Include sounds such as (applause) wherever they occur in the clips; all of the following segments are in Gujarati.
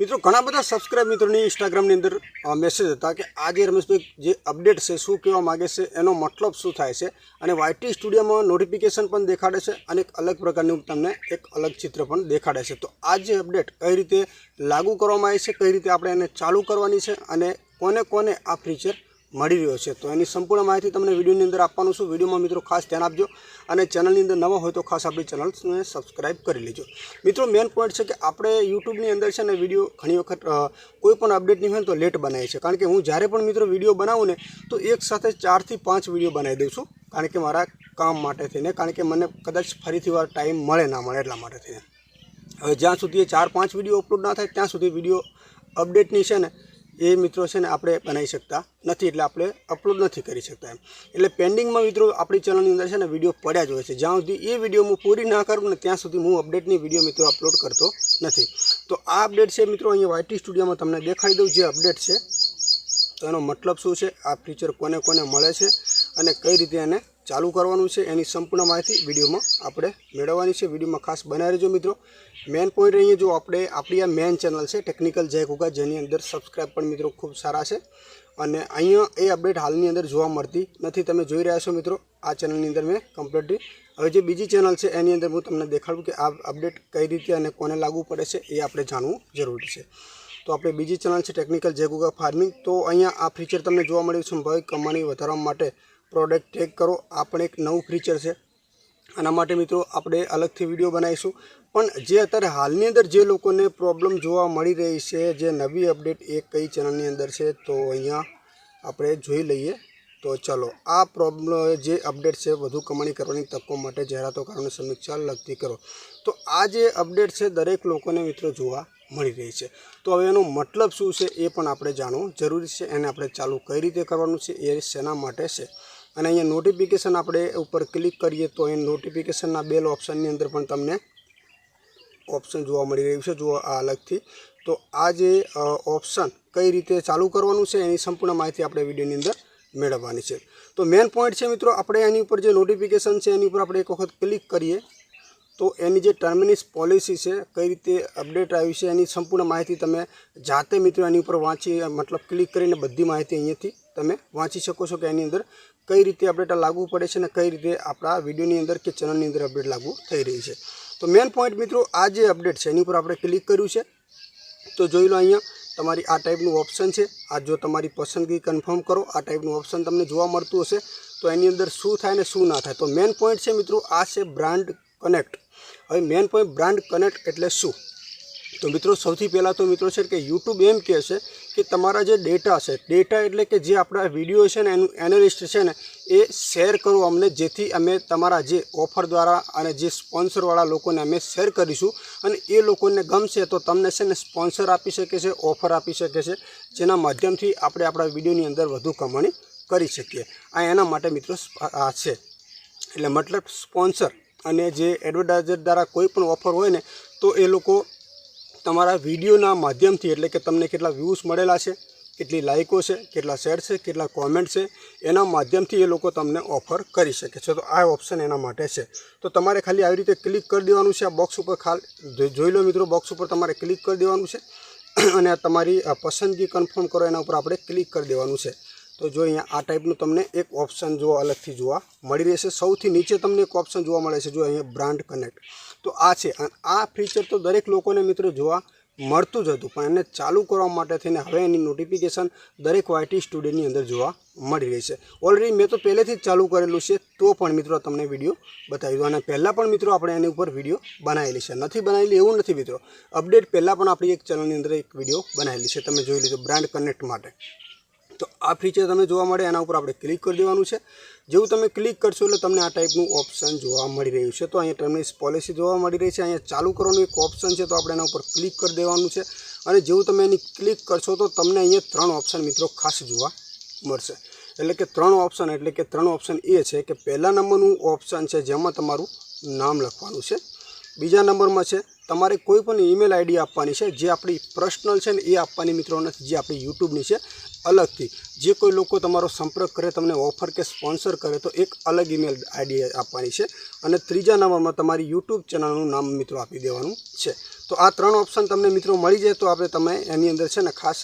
મિત્રો, ઘણા બધા સબસ્ક્રાઈબ મિત્રોની ઇન્સ્ટાગ્રામની અંદર મેસેજ હતા કે આજે રમેશભાઈ જે અપડેટ છે, શું કહેવા માગે છે, એનો મતલબ શું થાય છે? અને વાયટી સ્ટુડિયોમાં નોટિફિકેશન પણ દેખાડે છે અને એક અલગ પ્રકારનું તમને એક અલગ ચિત્ર પણ દેખાડે છે. તો આ જે અપડેટ કઈ રીતે લાગુ કરવામાં આવી છે, કઈ રીતે આપણે એને ચાલુ કરવાની છે અને કોને કોને આ ફીચર મળી રહ્યો છે. તો એની સંપૂર્ણ માહિતી તમને વિડીયોની અંદર આપવાનું છું. વિડીયોમાં મિત્રો ખાસ ધ્યાન આપજો અને ચેનલની અંદર નવા હોય તો ખાસ આપણી ચેનલને સબસ્ક્રાઇબ કરી લેજો. મિત્રો મેન પોઈન્ટ છે કે આપણે યુટ્યુબની અંદર છે ને વીડિયો ઘણી વખત કોઈ પણ અપડેટ નહીં હોય તો લેટ બનાવીએ છે કારણ કે હું જ્યારે પણ મિત્રો વીડિયો બનાવું ને, તો એક સાથે ચારથી પાંચ વીડિયો બનાવી દઉં છું. કારણ કે મારા કામ માટે થઈને, કારણ કે મને કદાચ ફરીથી વાર ટાઈમ મળે ના મળે એટલા માટે થઈને. હવે જ્યાં સુધી એ ચાર પાંચ વીડિયો અપલોડ ના થાય, ત્યાં સુધી વીડિયો અપડેટની છે ને એ મિત્રો છે ને આપણે બનાવી શકતા નથી, એટલે આપણે અપલોડ નથી કરી શકતા એમ. એટલે પેન્ડિંગમાં મિત્રો આપણી ચેનલની અંદર છે ને વીડિયો પડ્યા જ હોય છે. જ્યાં સુધી એ વીડિયો હું પૂરી ના કરું ને ત્યાં સુધી હું અપડેટની વીડિયો મિત્રો અપલોડ કરતો નથી. તો આ અપડેટ છે મિત્રો અહીંયા વાયટી સ્ટુડિયોમાં તમને દેખાડી દઉં જે અપડેટ છે. તો એનો મતલબ શું છે? આ ફીચર કોને કોને મળે છે? અને કઈ રીતે એને ચાલુ કરવાનું છે એની સંપૂર્ણ માહિતી વિડીયોમાં આપણે મેળવવાની છે. વિડીયોમાં ખાસ બનાવી રહેજો મિત્રો. મેન પોઈન્ટ અહીંયા જો આપણે આપણી આ મેન ચેનલ છે ટેકનિકલ જય કુકા જેની અંદર સબસ્ક્રાઈબ પણ મિત્રો ખૂબ સારા છે. અને અહીંયા એ અપડેટ હાલની અંદર જોવા મળતી નથી. તમે જોઈ રહ્યા છો મિત્રો, આ ચેનલની અંદર મેં કમ્પ્લીટલી હવે જે બીજી ચેનલ છે, એની અંદર હું તમને દેખાડું કે આ અપડેટ કઈ રીતે અને કોને લાગુ પડે છે એ આપણે જાણવું જરૂરી છે. તો આપણે બીજી ચેનલ છે ટેકનિકલ જય ગુગા ફાર્મિંગ તો અહીંયા આ ફીચર તમને જોવા મળ્યું સંભાવિક કમાણી વધારવા માટે પ્રોડક્ટ ટેગ કરો. આ પણ એક નવું ફીચર છે. આના માટે મિત્રો આપણે અલગથી વીડિયો બનાવીશું. પણ જે અત્યારે હાલની અંદર જે લોકોને પ્રોબ્લેમ જોવા મળી રહી છે, જે નવી અપડેટ એ કઈ ચેનલની અંદર છે, તો અહીંયા આપણે જોઈ લઈએ. તો ચલો, આ પ્રોબ્લેમ જે અપડેટ છે, વધુ કમાણી કરવાની તકો માટે જાહેરાતો કારણે સમીક્ષા લગતી કરો. તો આ જે અપડેટ છે, દરેક લોકોને મિત્રો જોવા મળી રહી છે. તો હવે એનો મતલબ શું છે, એ પણ આપણે જાણવું જરૂરી છે. એને આપણે ચાલુ કઈ રીતે કરવાનું છે, એ શેના માટે છે. અને અહીંયા નોટિફિકેશન આપણે ઉપર ક્લિક કરીએ તો એ નોટિફિકેશનના બેલ ઓપ્શનની અંદર પણ તમને ઓપ્શન જોવા મળી રહ્યું છે, જુઓ આ અલગથી. તો આ જે ઓપ્શન કઈ રીતે ચાલુ કરવાનું છે એની સંપૂર્ણ માહિતી આપણે વિડીયોની અંદર મેળવવાની છે. તો મેન પોઈન્ટ છે મિત્રો, આપણે એની ઉપર જે નોટિફિકેશન છે એની ઉપર આપણે એક વખત ક્લિક કરીએ તો એની જે ટર્મિનિસ પોલિસી છે, કઈ રીતે અપડેટ આવી છે એની સંપૂર્ણ માહિતી તમે જાતે મિત્રો એની ઉપર વાંચી, મતલબ ક્લિક કરીને બધી માહિતી અહીંયાથી તમે વાંચી શકો છો કે એની અંદર કઈ રીતે અપડેટ લાગુ પડે છે અને કઈ રીતે આપણા વિડીયોની અંદર કે ચેનલની અંદર અપડેટ લાગુ થઈ રહી છે. તો મેન પોઈન્ટ મિત્રો, આ જે અપડેટ છે, એની ઉપર આપણે ક્લિક કર્યું છે. તો જોઈ લો અહીંયા, તમારી આ ટાઈપનું ઓપ્શન છે. આ જો તમારી પસંદગી કન્ફર્મ કરો, આ ટાઈપનું ઓપ્શન તમને જોવા મળતું હશે. તો એની અંદર શું થાય ને શું ના થાય. તો મેન પોઈન્ટ છે મિત્રો, આ છે બ્રાન્ડ કનેક્ટ હવે મેન પોઈન્ટ બ્રાન્ડ કનેક્ટ એટલે શું? તો મિત્રો, સૌથી પહેલાં તો મિત્રો છે કે યુટ્યુબ એમ કહે છે કે તમારા જે ડેટા છે ડેટા એટલે કે જે આપણા વીડિયો છે ને, એનું એનાલિસ્ટ છે ને, એ શેર કરો અમને, જેથી અમે તમારા જે ઓફર દ્વારા અને જે સ્પોન્સરવાળા લોકોને અમે શેર કરીશું અને એ લોકોને ગમશે તો તમને છે ને સ્પોન્સર આપી શકે છે ઓફર આપી શકે છે, જેના માધ્યમથી આપણે આપણા વિડીયોની અંદર વધુ કમાણી કરી શકીએ. આ એના માટે મિત્રો આ છે. એટલે મતલબ સ્પોન્સર અને જે એડવર્ટાઇઝર દ્વારા કોઈ પણ ઓફર હોય ને, તો એ લોકો તમારા વિડીયોના માધ્યમથી, એટલે કે તમને કેટલા વ્યૂઝ મળેલા છે, કેટલી લાઇકો છે, કેટલા શેર છે, કેટલા કોમેન્ટ છે, એના માધ્યમથી એ લોકો તમને ઓફર કરી શકે છે. તો આ ઓપ્શન એના માટે છે. તો તમારે ખાલી આવી રીતે ક્લિક કરી દેવાનું છે. આ બોક્સ ઉપર ખાલી જોઈ લો મિત્રો બોક્સ ઉપર તમારે ક્લિક કરી દેવાનું છે. (clears throat) અને તમારી પસંદગી કન્ફર્મ કરો, એના ઉપર આપણે ક્લિક કરી દેવાનું છે. તો જો અહીંયા આ ટાઈપનું તમને એક ઓપ્શન જો અલગથી જોવા મળી રહેશે. સૌથી નીચે તમને એક ઓપ્શન જોવા મળે છે. જો અહીંયા બ્રાન્ડ કનેક્ટ તો આ છે. અને આ ફીચર તો દરેક લોકોને મિત્રો જોવા મળતું જ હતું. પણ એને ચાલુ કરવા માટે થઈને હવે એની નોટિફિકેશન દરેક વાયટી સ્ટુડિયોની અંદર જોવા મળી રહી છે. ઓલરેડી મેં તો પહેલેથી જ ચાલુ કરેલું છે, તો પણ મિત્રો તમને વીડિયો બતાવી દો અને પહેલાં પણ મિત્રો આપણે એની ઉપર વીડિયો બનાવેલી છે. નથી બનાવેલી એવું નથી મિત્રો. અપડેટ પહેલાં પણ આપણી એક ચેનલની અંદર એક વીડિયો બનાવેલી છે. તમે જોઈ લીધો બ્રાન્ડ કનેક્ટ માટે. તો આ ફીચર તમે જોવા મળે, એના ઉપર આપણે ક્લિક કરી દેવાનું છે. જેવું તમે ક્લિક કરશો એટલે તમને આ ટાઈપનું ઓપ્શન જોવા મળી રહ્યું છે. તો અહીંયા ટર્મિનસ પોલિસી જોવા મળી રહી છે. અહીંયા ચાલુ કરવાનું એક ઓપ્શન છે, તો આપણે એના ઉપર ક્લિક કરી દેવાનું છે. અને જેવું તમે એની ક્લિક કરશો, તો તમને અહીંયા ત્રણ ઓપ્શન મિત્રો ખાસ જોવા મળશે. એટલે કે ત્રણ ઓપ્શન એટલે કે ત્રણ ઓપ્શન એ છે કે પહેલા નંબરનું ઓપ્શન છે, જેમાં તમારું નામ લખવાનું છે. બીજા નંબરમાં છે, તમારે કોઈ પણ ઈમેલ આઈડી આપવાની છે, જે આપણી પર્સનલ છે ને એ આપવાની મિત્રો નથી જે આપણી યુટ્યુબની છે. અલગથી. જે કોઈ લોકો તમારો સંપર્ક કરે, તમને ઓફર કે સ્પોન્સર કરે, તો એક અલગ ઈમેલ આઈડી આપવાની છે. અને ત્રીજા નંબરમાં તમારી યુટ્યુબ ચેનલનું નામ મિત્રો આપી દેવાનું છે. તો આ ત્રણ ઓપ્શન તમને મિત્રો મળી જાય, તો આપણે તમે એની અંદર છે ને ખાસ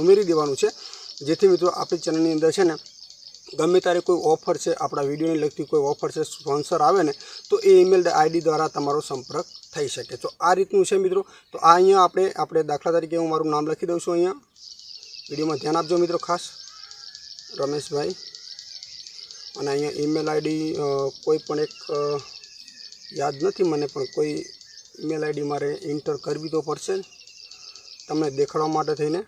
ઉમેરી દેવાનું છે. જેથી મિત્રો આપણી ચેનલની અંદર છે ને ગમે ત્યારે કોઈ ઓફર છે, આપણા વિડીયોને લગતી કોઈ ઓફર છે, સ્પોન્સર આવે ને, તો એ ઈમેલ આઈડી દ્વારા તમારો સંપર્ક થઈ શકે. તો આ રીતનું છે મિત્રો. તો આ અહીંયા આપણે આપણે દાખલા તરીકે હું મારું નામ લખી દઉં છું અહીંયા. વિડીયોમાં ધ્યાન આપજો મિત્રો ખાસ, રમેશભાઈ. અને અહીંયા ઈમેલ આઈડી કોઈ પણ એક યાદ નથી મને, પણ કોઈ ઈમેલ આઈડી મારે એન્ટર કરવી તો પડશે તમને દેખાડવા માટે થઈને.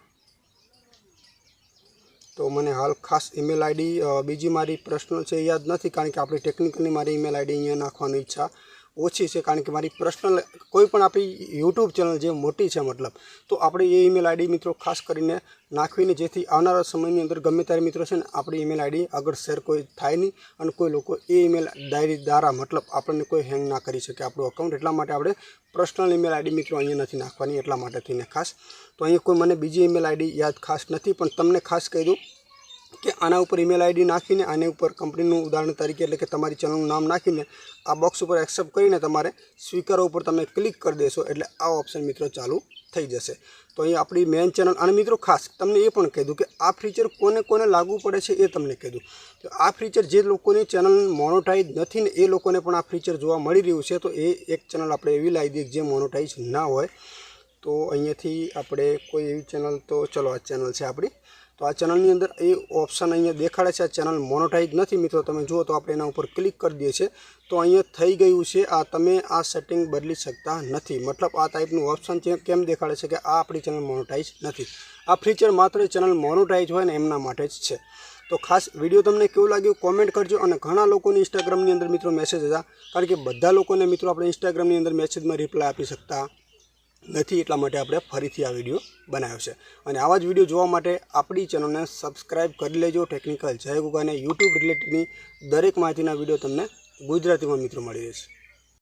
તો મને હાલ ખાસ ઈમેલ આઈડી બીજી મારી પ્રશ્નો છે યાદ નથી, કારણ કે આપણી ટેકનિકલી મારી ઈમેલ આઈડી અહીંયા નાખવાની ઈચ્છા ઓછી છે કારણ કે મારી પર્સનલ કોઈ પણ આપણી યુટ્યુબ ચેનલ જે મોટી છે મતલબ, તો આપણે એ ઈમેલ આઈડી મિત્રો ખાસ કરીને નાખવીને જેથી આવનારા સમયની અંદર ગમે ત્યારે મિત્રો છે ને આપણી ઈમેલ આઈડી આગળ શેર કોઈ થાય નહીં અને કોઈ લોકો એ ઈમેલ ડાયરી દ્વારા મતલબ આપણને કોઈ હેંગ ના કરી શકે. આપણું અકાઉન્ટ એટલા માટે આપણે પર્સનલ ઈમેલ આઈડી મિત્રો અહીંયા નથી નાખવાની એટલા માટે થઈને ખાસ. તો અહીંયા કોઈ મને બીજી ઈમેલ આઈડી યાદ ખાસ નથી, પણ તમને ખાસ કહી દઉં કે આના ઉપર ઈમેલ આઈડી નાખીને આની ઉપર કંપનીનું ઉદાહરણ તરીકે એટલે કે તમારી ચેનલનું નામ નાખીને આ બોક્સ ઉપર એક્સેપ્ટ કરીને તમારે સ્વીકારો ઉપર તમે ક્લિક કરી દેશો એટલે આ ઓપ્શન મિત્રો ચાલુ થઈ જશે. તો અહીં આપણી મેઇન ચેનલ અને મિત્રો ખાસ તમને એ પણ દઉં કે આ ફીચર કોને કોને લાગુ પડે છે એ તમને દઉં. તો આ ફીચર જે લોકોની ચેનલ મોનોટાઈઝ નથી ને એ લોકોને પણ આ ફીચર જોવા મળી રહ્યું છે તો એ એક ચેનલ આપણે એવી લાવી દઈએ જે મોનોટાઈઝ ના હોય. તો અહીંયાથી આપણે કોઈ એવી ચેનલ તો ચલો આ ચેનલ છે આપણી. તો આ ચેનલની અંદર એ ઓપ્શન અહીંયા દેખાડે છે. આ ચેનલ મોનોટાઈઝ નથી મિત્રો. તમે જુઓ તો આપણે એના ઉપર ક્લિક કરી દઈએ છીએ. તો અહીંયા થઈ ગયું છે. આ તમે આ સેટિંગ બદલી શકતા નથી. મતલબ આ ટાઈપનું ઓપ્શન છે. કેમ દેખાડે છે કે આ આપણી ચેનલ મોનોટાઈઝ નથી. આ ફીચર માત્ર ચેનલ મોનોટાઈઝ હોય ને એમના માટે જ છે. તો ખાસ વીડિયો તમને કેવું લાગ્યું કોમેન્ટ કરજો અને ઘણા લોકોને ઇન્સ્ટાગ્રામની અંદર મિત્રો મેસેજ હતા. કારણ કે બધા લોકોને મિત્રો આપણે ઇન્સ્ટાગ્રામની અંદર મેસેજમાં રિપ્લાય આપી શકતા નથી એટલા માટે આપણે ફરીથી આ વીડિયો બનાવ્યો છે. અને આવા જ વીડિયો જોવા માટે આપણી ચેનલને સબસ્ક્રાઇબ કરી લેજો. ટેકનિકલ જય ગુગાને. યુટ્યુબ રિલેટેડની દરેક માહિતીના વીડિયો તમને ગુજરાતીમાં મિત્રો મળી રહેશે.